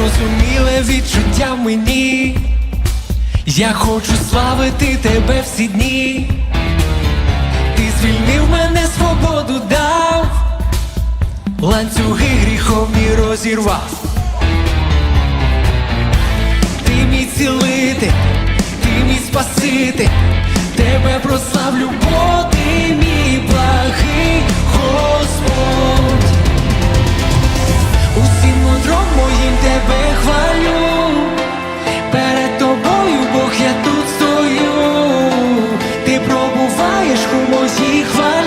незрозуміле відчуття мені, я хочу славити тебе всі дні, ти звільнив мене, свободу дав, ланцюги гріховні розірвав, ти мій цілий. лишку моїх хваль.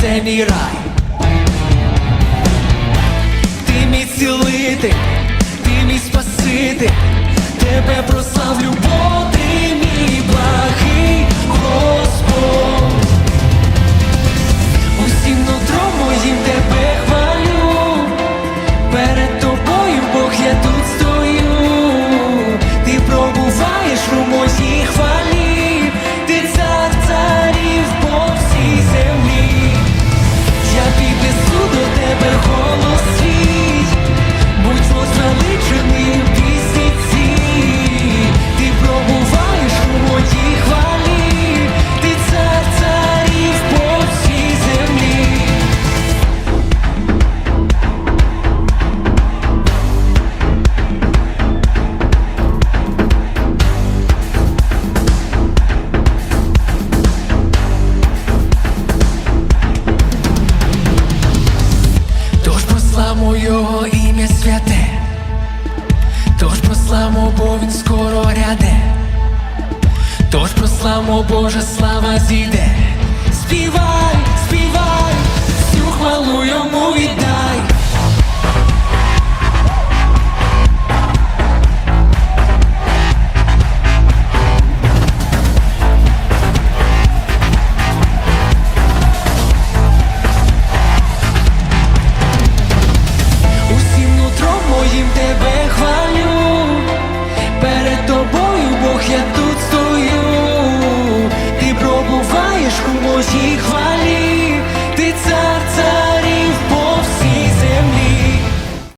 це мій рай, ти мій цілитель. славу його ім'я святе, тож прославмо, бо він скоро ряде, тож про прославмо, Божа слава зійде, співай, співай, всю хвалу йому.